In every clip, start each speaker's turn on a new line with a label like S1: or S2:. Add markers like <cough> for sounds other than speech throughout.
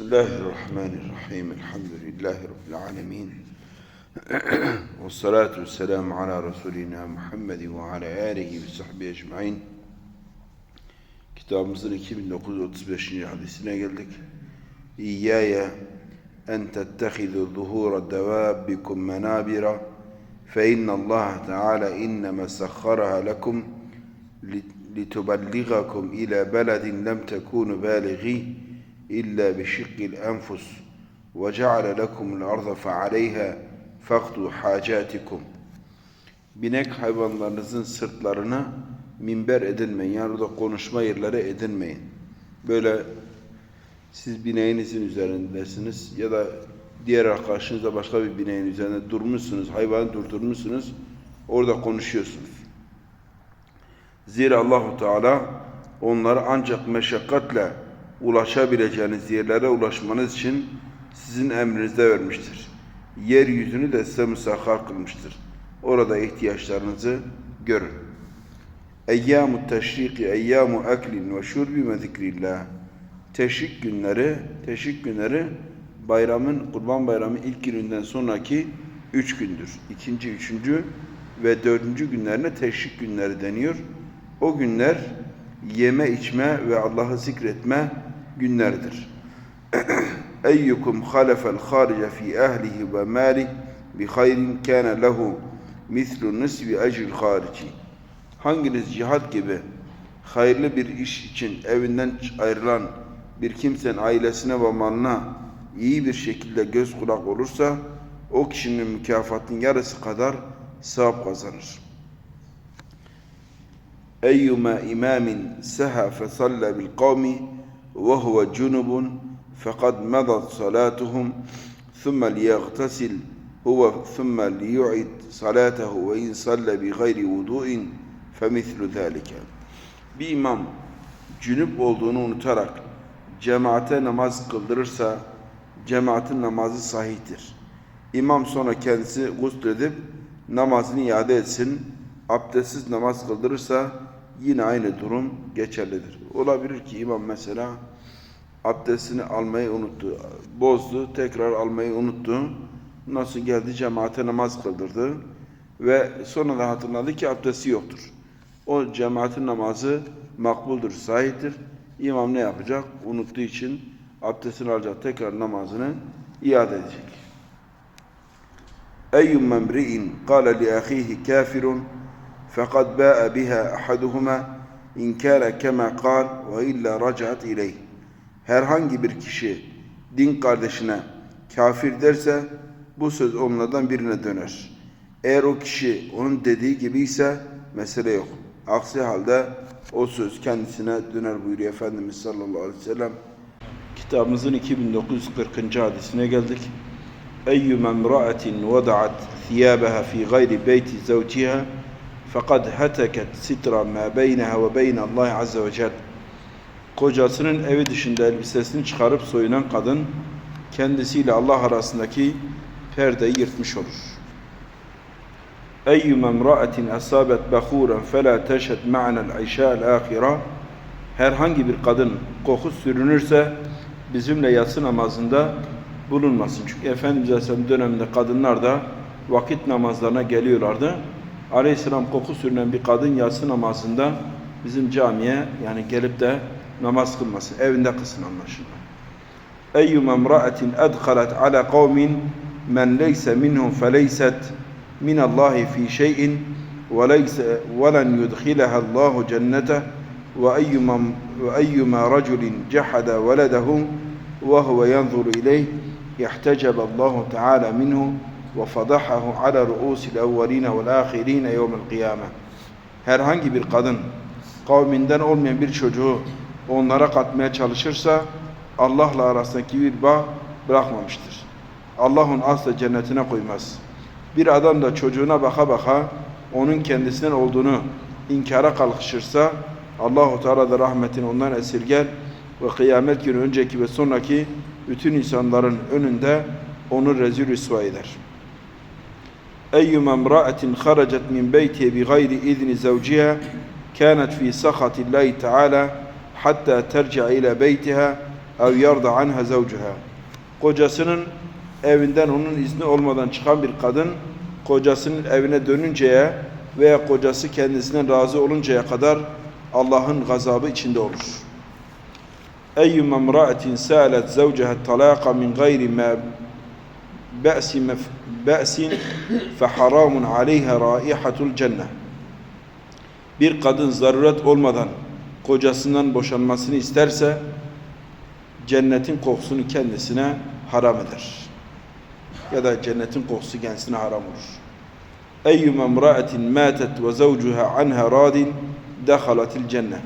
S1: بسم الله الرحمن الرحيم الحمد لله رب العالمين والصلاة والسلام على رسولنا ala alihi ve sahbihi ecmain. Kitabımızın 2935. hadisine geldik. İyyâye en tettehidu zuhura devâbbikum menâbira fe innallâhe teâlâ inneme sakharaha lekum لتبلغكم إلى بلد لم تكونوا بالغيه إلا بشق الأنفس وجعل لكم الأرض فعليها فاقضوا حاجاتكم Binek hayvanlarınızın sırtlarına minber edinmeyin. Yani orada konuşma yerleri edinmeyin. Böyle siz bineğinizin üzerindesiniz ya da diğer arkadaşınızla başka bir bineğin üzerinde durmuşsunuz, hayvanı durdurmuşsunuz, orada konuşuyorsunuz. Zira Allahu Teala onları ancak meşakkatle ulaşabileceğiniz yerlere ulaşmanız için sizin emrinizde vermiştir. Yeryüzünü de size müsahhar kılmıştır. Orada ihtiyaçlarınızı görün. Eyyamu teşriki, eyyamu eklin ve şurbi ve zikrillah. Teşrik günleri, teşrik günleri bayramın, kurban bayramı ilk gününden sonraki üç gündür. İkinci, üçüncü ve dördüncü günlerine teşrik günleri deniyor. O günler yeme içme ve Allah'ı zikretme günlerdir. <clears throat> Eyyukum halefel harice fi ehlihi ve mali bi hayrin kâne lehu mislu nisbi ecril harici. Hanginiz cihat gibi hayırlı bir iş için evinden ayrılan bir kimsenin ailesine ve malına iyi bir şekilde göz kulak olursa o kişinin mükafatın yarısı kadar sevap kazanır. Eyyuma imamin seha fe salla bil kavmi وهو جنب فقد مضت صلاتهم ثم ليغتسل هو ثم ليعد صلاته وإن صلى بغير وضوء فمثل ذلك bir imam cünüp olduğunu unutarak cemaate namaz kıldırırsa cemaatin namazı sahihtir. İmam sonra kendisi gusledip namazını iade etsin. Abdestsiz namaz kıldırırsa yine aynı durum geçerlidir. Olabilir ki imam mesela abdestini almayı unuttu, bozdu, tekrar almayı unuttu. Nasıl geldi cemaate namaz kıldırdı ve sonra da hatırladı ki abdesti yoktur. O cemaatin namazı makbuldür, sahiptir. İmam ne yapacak? Unuttuğu için abdestini alacak, tekrar namazını iade edecek. Eyyum memri'in kâle li ahihi kafirun فقد باء بها أحدهما إن كان كما قال وإلا رجعت إليه herhangi bir kişi din kardeşine kafir derse bu söz onlardan birine döner. Eğer o kişi onun dediği gibi ise mesele yok. Aksi halde o söz kendisine döner buyuruyor Efendimiz sallallahu aleyhi ve sellem. Kitabımızın 2940. hadisine geldik. Eyyü memra'atin vada'at thiyabaha fi gayri beyti zavciha fakat heteket sitra ma beyneha ve beyne Allah azze ve celle. Kocasının evi dışında elbisesini çıkarıp soyunan kadın kendisiyle Allah arasındaki perdeyi yırtmış olur. Eyyüm emra'atin asabet bakhuran fela teşhed ma'nel ayşa'l ahira herhangi bir kadın koku sürünürse bizimle yatsı namazında bulunmasın. Çünkü Efendimiz Aleyhisselam döneminde kadınlar da vakit namazlarına geliyorlardı Aleyhisselam koku sürünen bir kadın yatsı namazında bizim camiye yani gelip de namaz kılmasın. Evinde kılsın anlaşılma. Eyyum emra'atin edhalet ala kavmin men leyse minhum feleyset min Allahi fi şeyin ve leyse ve len yudkhilaha Allahu cennete ve eyyuma ve eyyuma raculin cehada veledehu ve huve yanzuru ileyh يحتجب الله تعالى منه وفضحه على رؤوس الأولين والآخرين يوم القيامة herhangi bir kadın kavminden olmayan bir çocuğu onlara katmaya çalışırsa Allah'la arasındaki bir bağ bırakmamıştır. Allah onu asla cennetine koymaz. Bir adam da çocuğuna baka baka onun kendisinden olduğunu inkara kalkışırsa Allahu Teala da rahmetini ondan esirger ve kıyamet günü önceki ve sonraki bütün insanların önünde onu rezil rüsva eder. أيما امرأة خرجت من بيتها بغير إذن زوجها كانت في سخط الله تعالى حتى ترجع إلى بيتها ev yarda anha zavcuha. Kocasının evinden onun izni olmadan çıkan bir kadın kocasının evine dönünceye veya kocası kendisinden razı oluncaya kadar Allah'ın gazabı içinde olur. Eyyüme emra'atin sa'alet zavceha talaka min gayri ma بأس مف... بأس فحرام عليها رائحة الجنة bir kadın zaruret olmadan kocasından boşanmasını isterse cennetin kokusunu kendisine haram eder. Ya da cennetin kokusu kendisine haram olur. Eyyüme emra'atin matet ve zavcuha anha radin dehalatil cennet.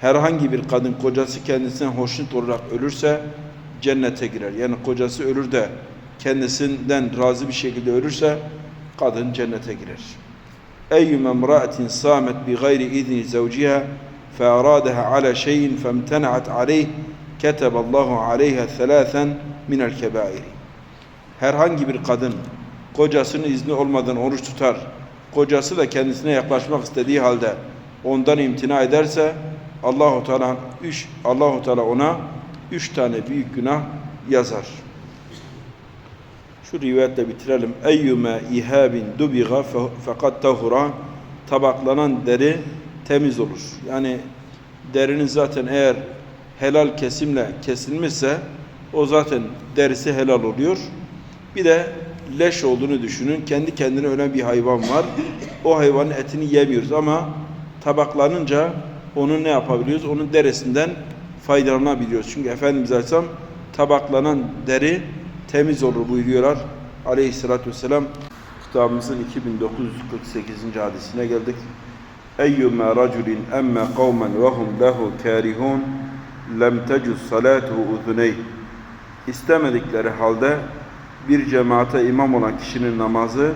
S1: Herhangi bir kadın kocası kendisinden hoşnut olarak ölürse cennete girer. Yani kocası ölür de kendisinden razı bir şekilde ölürse kadın cennete girer. Eyyüme mra'atin samet bi gayri izni zevciha fe aradaha ala şeyin femtena'at aleyh keteballahu aleyha thelâthen minel kebairi. Herhangi bir kadın kocasının izni olmadan oruç tutar, kocası da kendisine yaklaşmak istediği halde ondan imtina ederse Allahu Teala üç Allahu Teala ona üç tane büyük günah yazar. Şu rivayetle bitirelim. Eyyüme ihabin dubiga fakat tahura tabaklanan deri temiz olur. Yani derinin zaten eğer helal kesimle kesilmişse o zaten derisi helal oluyor. Bir de leş olduğunu düşünün. Kendi kendine ölen bir hayvan var. O hayvanın etini yemiyoruz ama tabaklanınca onu ne yapabiliyoruz? Onun derisinden faydalanabiliyoruz. Çünkü Efendimiz Aleyhisselam tabaklanan deri temiz olur buyuruyorlar. Aleyhissalatü vesselam kitabımızın 2948. hadisine geldik. Eyyüme raculin emme kavmen ve hum lehu kârihûn lem tecüz salâtuhu uzuneyh İstemedikleri halde bir cemaate imam olan kişinin namazı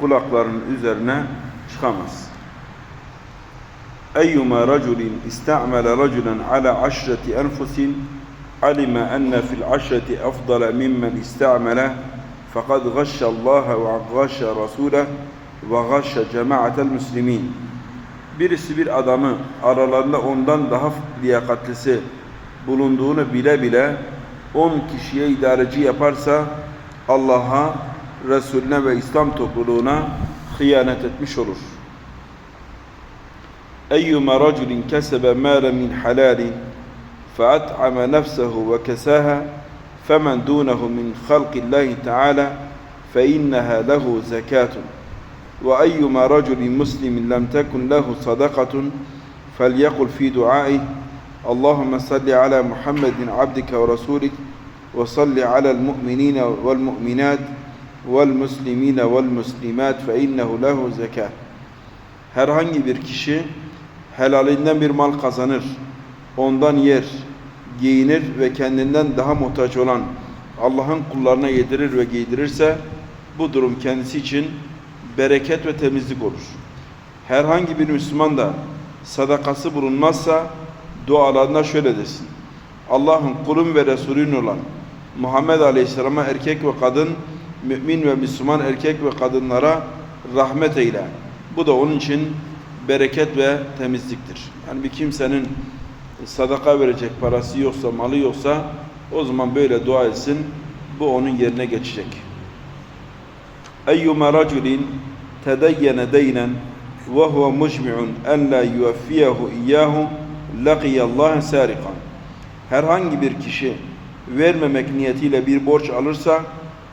S1: kulaklarının üzerine çıkamaz. Eyyüme raculin istamele raculen ala aşreti enfusin علم أن في العشرة أفضل ممن استعمله فقد غش الله وغش رسوله وغش جماعة المسلمين Birisi bir adamı aralarında ondan daha liyakatlisi bulunduğunu bile bile on kişiye idareci yaparsa Allah'a, Resulüne ve İslam topluluğuna hıyanet etmiş olur. Eyyüme raculin kesebe mâle min halalin فأطعم نفسه وكساها فمن دونه من خلق الله تعالى فإنها له زكاة. وأيما رجل مسلم لم تكن له صدقة فليقل في دعائه اللهم صل على محمد عبدك ورسولك وصل على المؤمنين والمؤمنات والمسلمين والمسلمات فإنه له زكاة. Herhangi bir kişi helalinden bir mal ondan yer, giyinir ve kendinden daha muhtaç olan Allah'ın kullarına yedirir ve giydirirse bu durum kendisi için bereket ve temizlik olur. Herhangi bir Müslüman da sadakası bulunmazsa dualarında şöyle desin. Allah'ın kulum ve Resulün olan Muhammed Aleyhisselam'a erkek ve kadın, mümin ve Müslüman erkek ve kadınlara rahmet eyle. Bu da onun için bereket ve temizliktir. Yani bir kimsenin sadaka verecek parası yoksa, malı yoksa o zaman böyle dua etsin. Bu onun yerine geçecek. Eyyuma raculin tedeyyene deynen ve huve mucmi'un en la yuveffiyehu iyyahu laqiyallaha sarikan. Herhangi bir kişi vermemek niyetiyle bir borç alırsa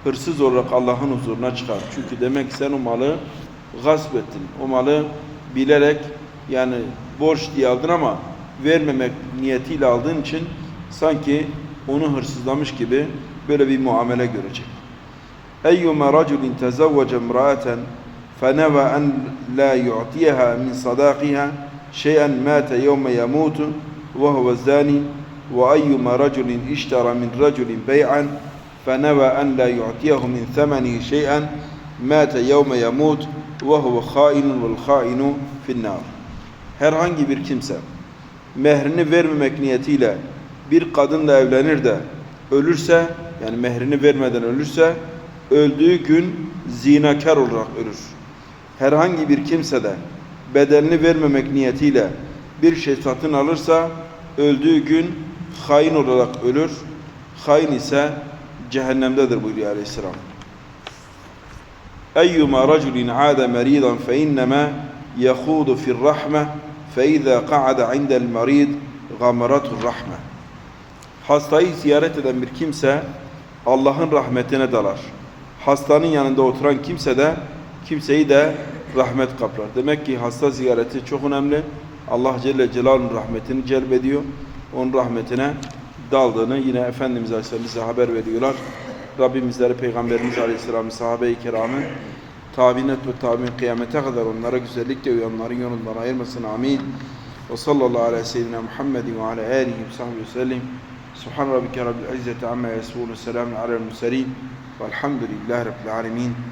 S1: hırsız olarak Allah'ın huzuruna çıkar. Çünkü demek sen o malı gasp ettin. O malı bilerek yani borç diye aldın ama vermemek niyetiyle aldığın için sanki onu hırsızlamış gibi böyle bir muamele görecek. Eyyuma raculin tezevvece imra'aten فنوى أن لا يعطيها من صداقها شيئا مات يوم يموت وهو الزاني وأيما رجل اشترى من رجل بيعا فنوى أن لا يعطيه من ثمنه شيئا مات يوم يموت وهو خائن والخائن في النار herhangi bir kimse mehrini vermemek niyetiyle bir kadınla evlenir de ölürse yani mehrini vermeden ölürse öldüğü gün zinakar olarak ölür. Herhangi bir kimse de bedelini vermemek niyetiyle bir şey satın alırsa öldüğü gün hain olarak ölür. Hain ise cehennemdedir buyuruyor aleyhisselam. Eyyuma raculin aada meridan fe innema yahudu fir rahme izâ qa'ada indel merid gamaratur rahme. Hastayı ziyaret eden bir kimse Allah'ın rahmetine dalar. Hastanın yanında oturan kimse de kimseyi de rahmet kaplar. Demek ki hasta ziyareti çok önemli. Allah Celle Celaluhu'nun rahmetini celbediyor. Onun rahmetine daldığını yine Efendimiz Aleyhisselam bize haber veriyorlar. Rabbimizleri Peygamberimiz Aleyhisselam'ın sahabe-i kiramın tabinet ve tabi'in kıyamete kadar onlara güzellikle uyanların yolundan ayırmasın. Amin. Ve sallallahu ve seyyidina Muhammedin ve ala alihi ve sahbihi ve sellim. Subhan rabbike rabbil izzeti amma yasifun. Selamun alel murselin. Velhamdülillahi rabbil alemin.